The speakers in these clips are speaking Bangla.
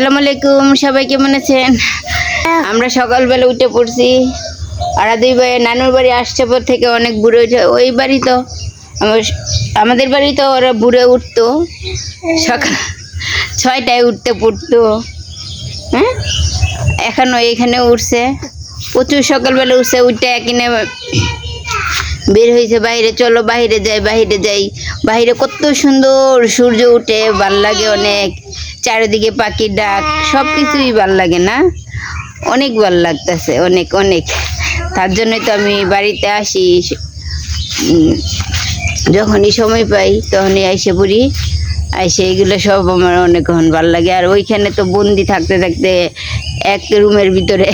আসসালামু আলাইকুম সবাই কেমন আছেন? আমরা সকালবেলা উঠে পড়ছি। ওরা দুই ভাই নানুর বাড়ি আসছে পর থেকে অনেক বুড়ো উঠে ওই বাড়ি তো আমাদের বাড়ি তো ওরা বুড়ে উঠতো। সকাল ছয়টায় উঠতে পড়তো। হ্যাঁ? এখনও এখানে উঠছে। প্রচুর সকালবেলা উঠছে উঠতে কিনে বের হয়েছে, বাইরে চলো, বাইরে যাই বাইরে যাই। বাইরে কত সুন্দর সূর্য উঠে, ভালো লাগে অনেক। চারিদিকে পাখির ডাক সব কিছুই ভালো লাগে না? অনেক ভালো লাগতেছে, অনেক অনেক। তার জন্যই তো আমি বাড়িতে আসি। যখনই সময় পাই তখনই আইসে পড়ি। আইসে এগুলো সব আমার অনেকক্ষণ ভালো লাগে। আর ওইখানে তো বন্দি থাকতে থাকতে এক রুমের ভিতরে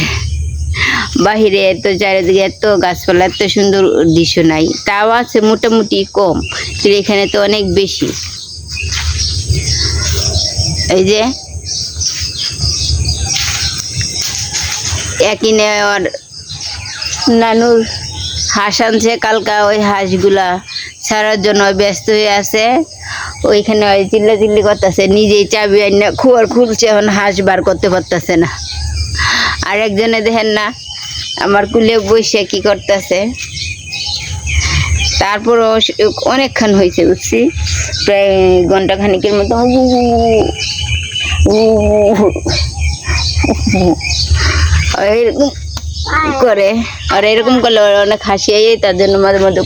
বাহিরে এত চারিদিকে এত গাছপালা, এত সুন্দর দৃশ্য নাই। তাও আছে মোটামুটি কম, কিন্তু এখানে তো অনেক বেশি। এই যে, একই নেওয়ার নানুর হাঁস আনছে, কালকা ওই হাঁসগুলা ছাড়ার জন্য ব্যস্ত হয়ে আছে। ওইখানে ওই চিল্লা চিল্লি করতেছে, নিজেই চাবি আইনা খুয়ার খুলছে, এখন হাঁস বার করতে পারতেছে না। আর একজনে দেখেন না আমার কুলে বসে কি করতেছে? তারপর অনেকক্ষণ হয়েছে, বুঝছি? প্রায় ঘণ্টা খানিকের মতো এরকম করে, আর এরকম করলে অনেক হাসি আই তার জন্য মাঝে মধ্যে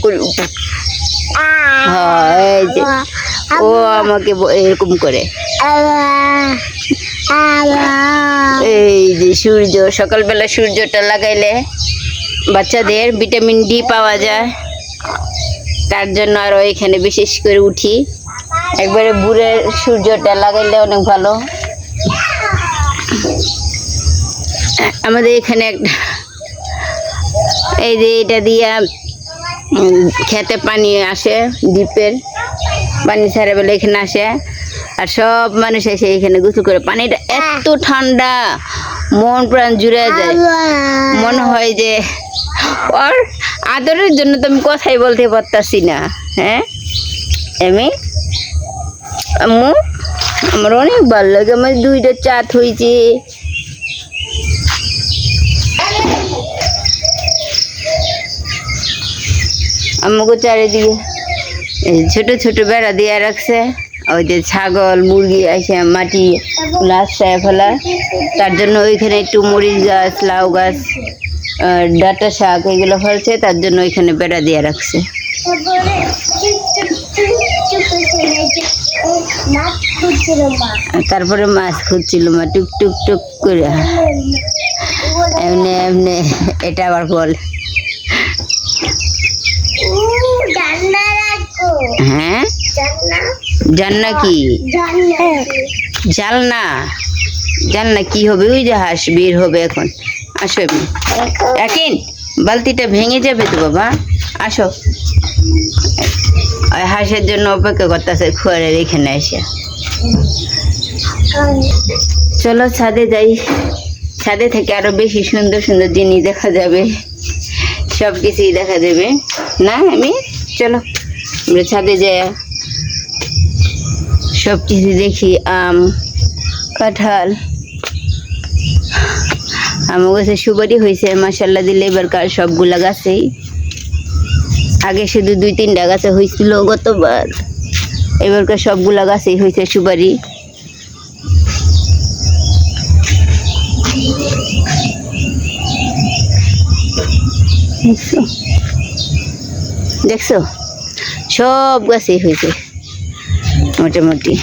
হ্যাঁ ও আমাকে এরকম করে। এই যে সূর্য, সকালবেলা সূর্যটা লাগাইলে বাচ্চাদের ভিটামিন ডি পাওয়া যায়। তার জন্য আরও এখানে বিশেষ করে উঠি। একবারে বুড়ে সূর্যটা লাগাইলে অনেক ভালো। আমাদের এখানে একটা এই যে এটা দিয়া খেতে পানি আসে, ডিপের। পানি ছাড়া বেলা এখানে আসে। আর সব মানুষ এসে এখানে গোসল করে। পানিটা এত ঠান্ডা, মন প্রাণ জুড়ে যায়। মনে হয় যে ওর আদরের জন্য তো আমি কথাই বলতে পারতাছি না হ্যাঁ? এমনি আম্মু, আমার অনেক ভালো লাগে। আমার দুইটা চাট হয়েছে আমাকে চারিদিকে ছোট ছোট বেড়া দিয়ে রাখছে। ওই যে ছাগল মুরগি এসে মাটি লাশায় ফেলা। তার জন্য ওইখানে একটু মরিচ গাছ লাউ গাছ ডাঁটা শাক এগুলো ফেলছে তার জন্য ওইখানে বেড়া দিয়ে রাখছে। তারপরে মাছ খুঁজছিল মা টুক টুক টুক করে। এমনি এমনি এটা আবার বল। হ্যাঁ? জান্না কি? জালনা জালনা কি হবে? ওই যে হাঁস বের হবে এখন। আসো এমনি। বালতিটা ভেঙে যাবে তো বাবা। আসো। ওই হাঁসের জন্য অপেক্ষা করতেছে খুয়ারের এখানে এসে চলো ছাদে যাই। ছাদে থেকে আরও বেশি সুন্দর সুন্দর জিনিস দেখা যাবে। সব কিছুই দেখা যাবে না আমি চলো, আমরা ছাদে যাই। সব কিছু দেখি, আম, কাঁঠাল। আমার কাছে সুপারি হয়েছে মাসাল্লাহ দিলে এবার কার সবগুলা গাছেই। আগে শুধু দুই তিনটা গাছে হয়েছিল গতবার। এবারকার সবগুলা গাছেই হয়েছে সুপারি। দেখছ? সব গাছেই হয়েছে। মোটামুটি।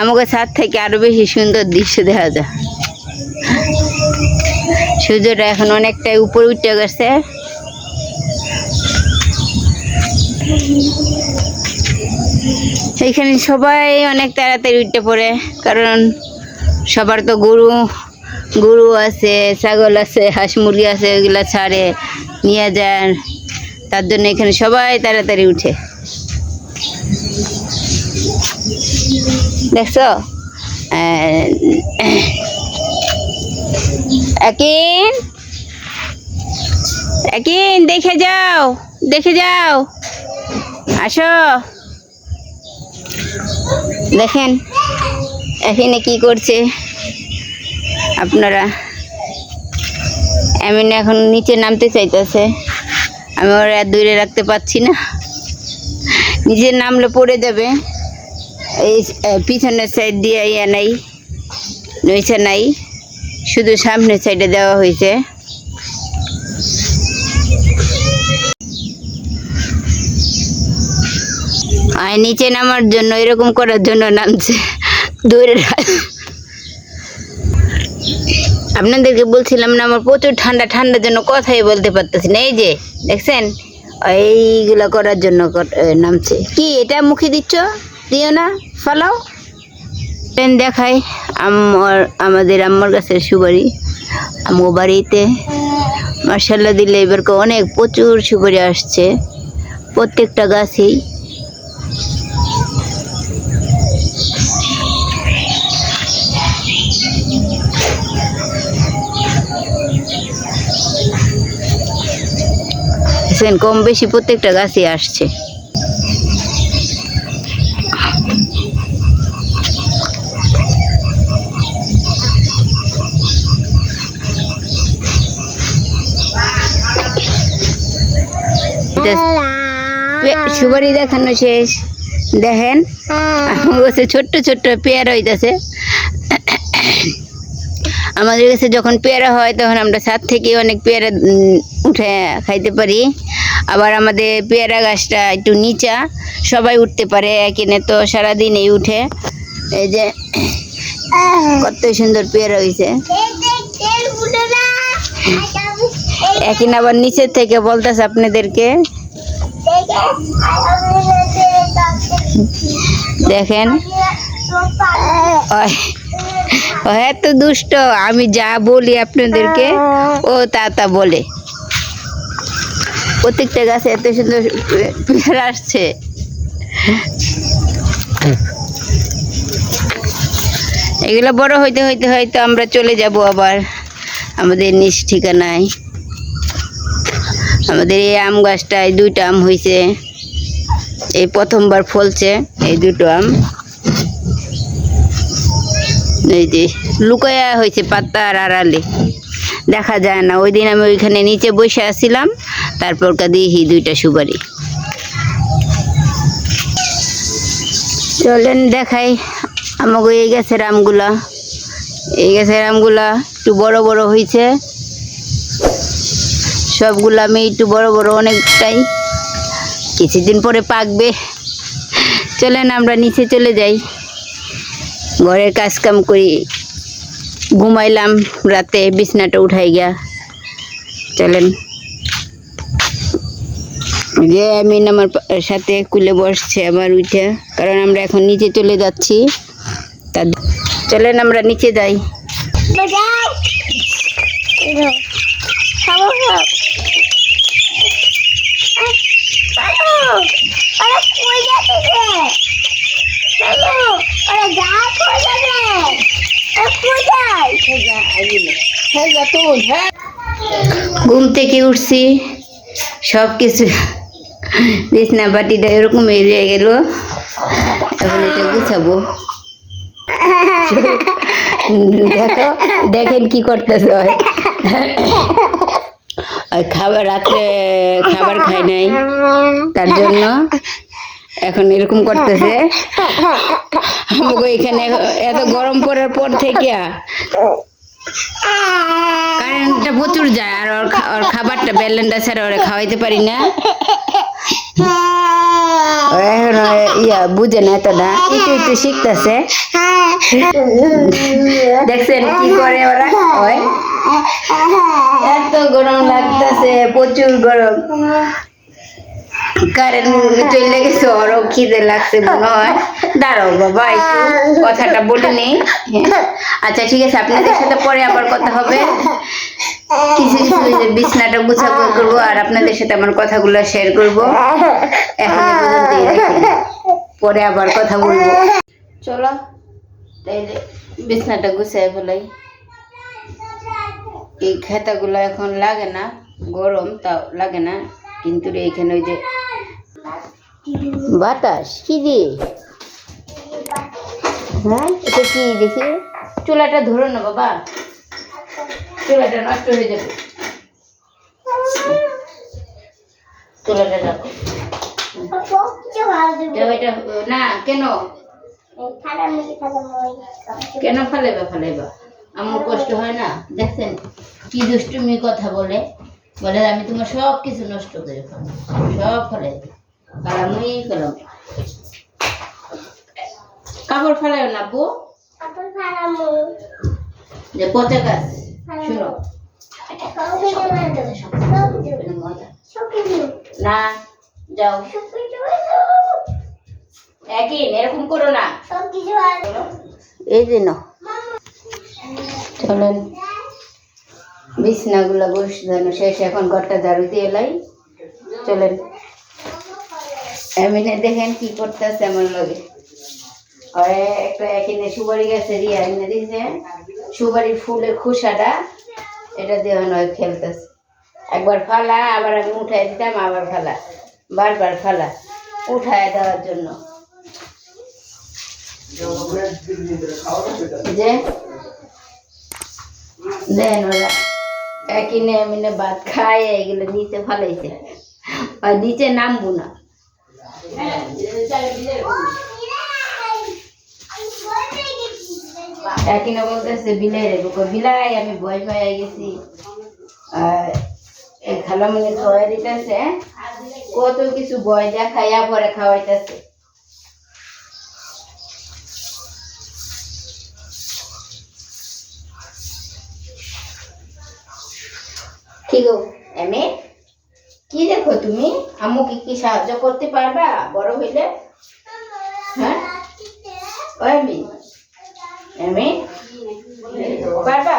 আমাকে ছাদ থেকে আরও বেশি সুন্দর দৃশ্য দেখা যায়। সূর্যটা এখন অনেকটাই উপরে উঠে গেছে। এইখানে সবাই অনেক তাড়াতাড়ি উঠতে পড়ে, কারণ সবার তো গরু গরু আছে, ছাগল আছে, হাঁস মুরগি আছে ওইগুলা ছাড়ে, নিয়ে যান তার জন্য এখানে সবাই তাড়াতাড়ি উঠে। দেখছ? একিন? একিন, দেখে যাও দেখে যাও। আসো। দেখেন এখানে কি করছে? আপনারা আমি এখন নিচে নামতে চাইতেছে। আমি ওরা আর দূরে রাখতে পারছি না। নিচে নামলে পড়ে যাবে। এই পিছনের সাইড দিয়ে ইয়ে নাই, নইছে নাই। শুধু সামনের সাইডে দেওয়া হয়েছে আর নিচে নামার জন্য, এরকম করার জন্য নামছে। দূরে আপনাদেরকে বলছিলাম না, আমার প্রচুর ঠান্ডা, ঠান্ডার জন্য কথাই বলতে পারতেছি না, এই যে, দেখছেন? এইগুলা করার জন্য নামছে। কি, এটা মুখে দিচ্ছ? দিও না, ফালাও। ট্রেন দেখায় আমার আমাদের আম্মার গাছের সুপারি আমো বাড়িতে। মার্শাল্লাহ দিলে এবারকে অনেক প্রচুর সুপারি আসছে। প্রত্যেকটা গাছেই। দেখছেন, কম বেশি প্রত্যেকটা গাছই আসছে। সুপারি দেখানো শেষ। দেখেন কাছে ছোট্ট ছোট্ট পেয়ারা হইতেছে। আমাদের কাছে যখন পেয়ারা হয় তখন আমরা ছাদ থেকে অনেক পেয়ারা উঠে খাইতে পারি। আবার আমাদের পেয়ারা গাছটা একটু নিচা, সবাই উঠতে পারে এখানে তো সারাদিনই উঠে। এই যে, কত সুন্দর পেয়ারা হয়েছে এখন আবার নিচের থেকে বলতেছে আপনাদেরকে। দেখেন। ও এত দুষ্ট, আমি যা বলি আপনাদেরকে, ও তা তা বলে। প্রত্যেকটা গাছে এত সুন্দর পেয়ারা আসছে। এগুলো বড় হইতে হইতে হয়তো আমরা চলে যাব আবার আমাদের নিজ ঠিকানায়। আমাদের এই আম গাছটায় দুইটা আম হয়েছে এই প্রথমবার ফলছে এই দুটো আম। এই যে লুকায়া হয়েছে পাত্তা আর আড়ালে। দেখা যায় না ওই দিন আমি ওইখানে নিচে বসে আসছিলাম তারপর কা দিয়েছি দুইটা সুপারি। চলেন দেখাই আমাকে এই গাছের আমগুলা। এই গাছের আমগুলা একটু বড় বড় হয়েছে সবগুলো আমি একটু বড় বড় অনেকটাই। কিছুদিন পরে পাকবে। চলেন আমরা নিচে চলে যাই। ঘরের কাজ কাম করি। ঘুমাইলাম রাতে, বিছনাটা উঠাই গিয়া। চলেন। যে আমি আমার সাথে কুলে বসছে আমার উঠে, কারণ আমরা এখন নিচে চলে যাচ্ছি। তার চলেন, আমরা নিচে যাই। ঘুম থেকে উঠছি সব কিছু বিছনা বাটিটা এরকম এড়িয়ে গেল। এখন এটা গুছাবো। দেখো, দেখেন কি করতেছে খাবার রাত্রে খাবার খাই নাই, তার জন্য এখন এরকম করতেছে। আমাকে এখানে এত গরম পড়ার পর থেকে কারেন্টটা প্রচুর যায়, আর ওর খাবারটা ব্যালেন্ডা ছাড়া ওরা খাওয়াইতে পারি না। এখন ইয়া বুঝে না এতটা একটু একটু শিখতেছে। দেখছেন কি করে ওরা? এত গরম লাগতেছে, প্রচুর গরম। কারেন্ট চলে গেছে, ওরও খিদে লাগছে মনে হয়। দাঁড়াও বাবা, একটু কথাটা বলে নেই। আচ্ছা ঠিক আছে, আপনাদের সাথে পরে আবার কথা হবে। কিছু কিছু বিছনাটা গুছাবো, করব, আর আপনাদের সাথে আমার কথাগুলো শেয়ার করব। এখন পরে আবার কথা বলব। চলো, তাইলে বিছনাটা গুছাই ফেলাই। এই খেতাগুলো এখন লাগে না, গরম তাও লাগে না। কিন্তু রে, এখানে ওই যে বাতাস, কি দিয়ে হ্যাঁ এটা কি দেখি? চুলাটা ধরো না বাবা। চুলাটা নষ্ট হয়ে যাবে। চুলাটা রাখো। কেন? কেন ফালাইবা ফালাইবা? আমার কষ্ট হয় না। দেখছেন কি দুষ্টুমি কথা বলে। বলে আমি তোমার সব কিছু নষ্ট করে ফেলাম সব ফেলে ফেলামই ফেলাম কাপড় ফেলায় না বউ যে পচা গাছ শুনো। না যাও। একই এরকম করো না। এই নাও। চলেন। বিছনাগুলো বসানো শেষ, এখন ঘরটা ঝাড়ু দিয়ে লাই। চলেন। এমনি দেখেন কি করতেছে আমার লগে। একটা এখানে সুপারি গাছের ইয়া এনে দিয়েছে সুপারির ফুলের খোসাটা, এটা দিয়ে নয় খেলতেছে। একবার ফালা, আবার আমি উঠাই দিতাম, আবার ফালা। বারবার ফালা, উঠায় দেওয়ার জন্য। যে, দেন ওরা। একই নে মিনে ভাত এগুলো নিচে আর নিচে নামবো না। বলতেছে, বিলাই রেখো বিলাই, আমি ভয় পাই গেছি। এই খাওয়াই দিতেছে, কত কিছু ভয় দেখাইয়া পরে খাওয়াইতেছে। কি গো এমে কি দেখো তুমি? আম্মুকে কি সাহায্য করতে পারবা? বড় হইলে? হ্যাঁ? এমি পারবা?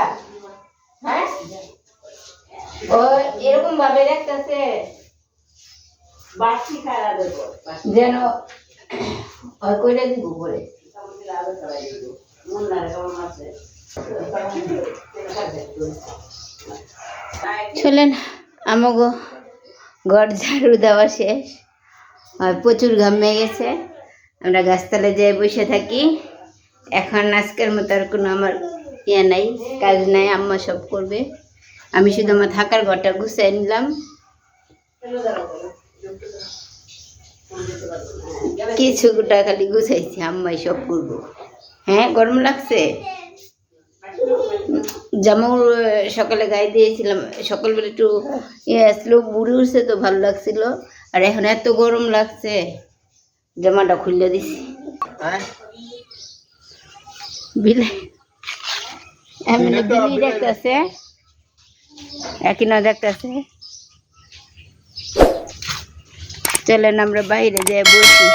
হ্যাঁ? ও এরকম ভাবে দেখতেছে যেন ওই কইরা দিব বলে চলেন, আমাগো ঘর ঝাড়ু দেওয়া শেষ। আর প্রচুর ঘামে গেছে। আমরা গাছতলে যেয়ে বসে থাকি। এখন আজকের মতো আর কোনো আমার ইয়ে নাই, কাজ নাই, আম্মা সব করবে। আমি শুধু আমার থাকার ঘরটা গুছিয়ে নিলাম। কিছু গোটা খালি গুছাইছি, আম্মাই সব করব। হ্যাঁ গরম লাগছে? জামাও সকালে গায়ে দিয়েছিলাম। সকালবেলা একটু ইয়ে আসলো বুড়ি উঠছে তো ভালো লাগছিল। আর এখন এত গরম লাগছে জামাটা খুললে দিছি। বিলে এমনি বিলি দেখতেছে। একই না দেখতেছে। চলেন আমরা বাইরে যাই বসি।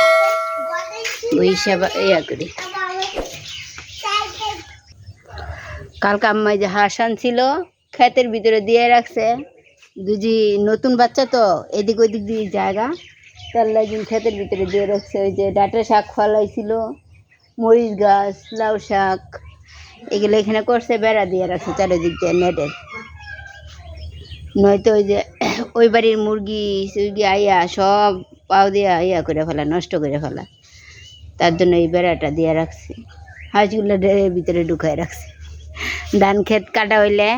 বইসা বা- ইয়া করি। কালকে আম্মাই যে হাঁস আনছিল, ক্ষেতের ভিতরে দিয়ে রাখছে। দুজি নতুন বাচ্চা তো, এদিক ওদিক দিয়ে জায়গা। তার লাগিন ক্ষেতের ভিতরে দিয়ে রাখছে, ওই যে ডাটা শাক ফলাইছিল, মরিচ গাছ, লাউ শাক, এগুলো এখানে করছে, বেড়া দিয়ে রাখছে চারিদিক দিয়ে নেটের। নয়তো ওই যে ওই বাড়ির মুরগি, সুরগি আইয়া সব পাও দিয়া ইয়া করে ফেলা, নষ্ট করে ফেলা। তার জন্য এই বেড়াটা দিয়ে রাখছে। হাঁসগুলো ডেরের ভিতরে ঢুকায় রাখছে। ধান ক্ষেত কাটা হইলে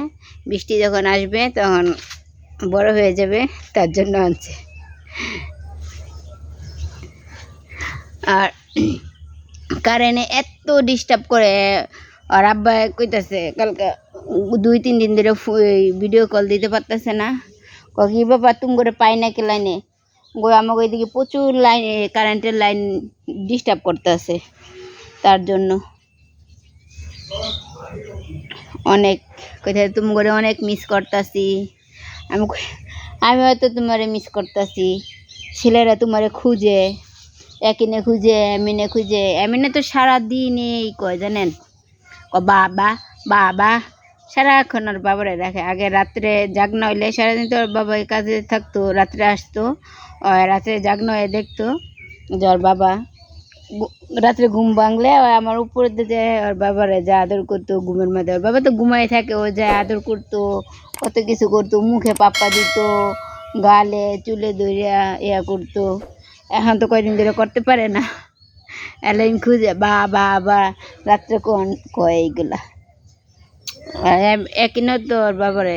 বৃষ্টি যখন আসবে, তখন বড় হয়ে যাবে, তার জন্য আনছে। আর কারেন্টে এত ডিস্টার্ব করে, আর আব্বা কইতাছে, কালকে দুই, তিন দিন ধরে ভিডিও কল দিতে পারতেছে না। ক বাবা তুমি করে পাই না কে লাইনে গো আমাকে ওইদিকে প্রচুর লাইন কারেন্টের লাইন ডিস্টার্ব করতেছে, তার জন্য। অনেক কোথায় তুমি করে অনেক মিস করতাছি। আমি আমি হয়তো তোমারে মিস করতাছি। ছেলেরা তোমারে খুঁজে, একিনে খুঁজে, এমিনে খুঁজে। এমিনে তো সারাদিন এই কয়, জানেন? ক বাবা বাবা। সারাক্ষণ আর বাবারে রাখে। আগে রাত্রে জাগনা হইলে সারাদিন তো ওর বাবা কাজে থাকতো, রাত্রে আসতো। রাত্রে জাগনা হয়ে দেখতো যে ওর বাবা রাত্রে ঘুম ভাঙলে আমার উপরে যে ওর বাবারে যা আদর করতো, ঘুমের মধ্যে ওর বাবা তো ঘুমাই থাকে, ও যা আদর করতো, কত কিছু করতো, মুখে পাপ্পা দিত, গালে, চুলে ধরিয়া ইয়া করতো। এখন তো কয়দিন ধরে করতে পারে না। এলাইন খুঁজে, বা বা বা, রাত্রে কোন, কয় এইগুলা। এম- তো ওর বাবারে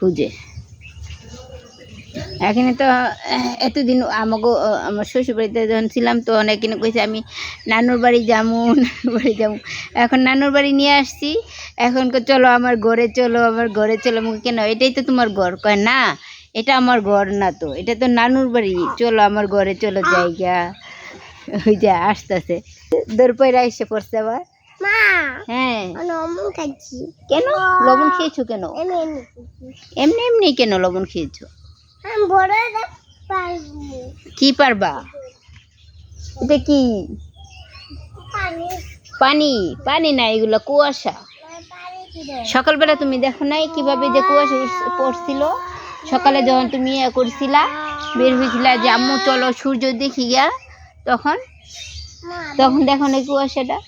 খুঁজে। এখানে তো এতদিন আমাকে আমার শ্বশুর বাড়িতে যখন ছিলাম তো অনেকদিন কইছে আমি নানুর বাড়ি যাব নানুর বাড়ি যাব এখন নানুর বাড়ি নিয়ে আসছি। এখন চলো আমার ঘরে চলো আমার ঘরে চলো। মুখে কেন? এটাই তো তোমার ঘর। কয় না এটা আমার ঘর না তো। এটা তো নানুর বাড়ি। চলো আমার ঘরে চলো জায়গা। ওই যে আসতেছে। দরপয়রা এসে পড়ছে আবার। হ্যাঁ। লবণ খাচ্ছি। কেন? লবণ খেয়েছো কেন? এমনি এমনি কেন লবণ খেয়েছো? কি পারবা? এটা কি? পানি। পানি? না এগুলো কুয়াশা। সকালবেলা তুমি দেখো নাই কীভাবে যে কুয়াশা পড়ছিল? সকালে যখন তুমি ইয়ে করছিলা বের হয়েছিলা যে আম্মু চলো সূর্য দেখি গিয়া। তখন? তখন দেখো না কুয়াশাটা?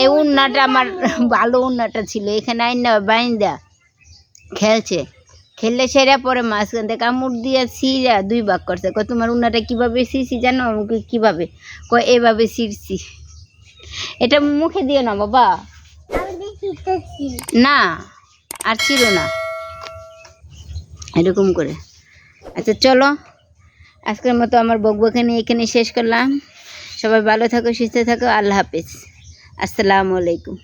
এই উন্নাটা আমার ভালো উন্নাটা ছিল এখানে আইন না বাইন্দা খেলছে। খেললে সেরা পরে মাঝখান থেকে কামড় দিয়ে সিরা দুই ভাগ করছে। কয় তোমার উন্নাটা কীভাবে ছিঁড়ছি জানো? আমি কই, কীভাবে? কয় এভাবে ছিঁড়ছি এটা মুখে দিও না বাবা। না আর ছিল না। এরকম করে। আচ্ছা চলো। আজকের মতো আমার বকবকানি এখানে শেষ করলাম। সবাই ভালো থাকো সুস্থ থাকো। আল্লাহ হাফিজ। আসসালামু আলাইকুম।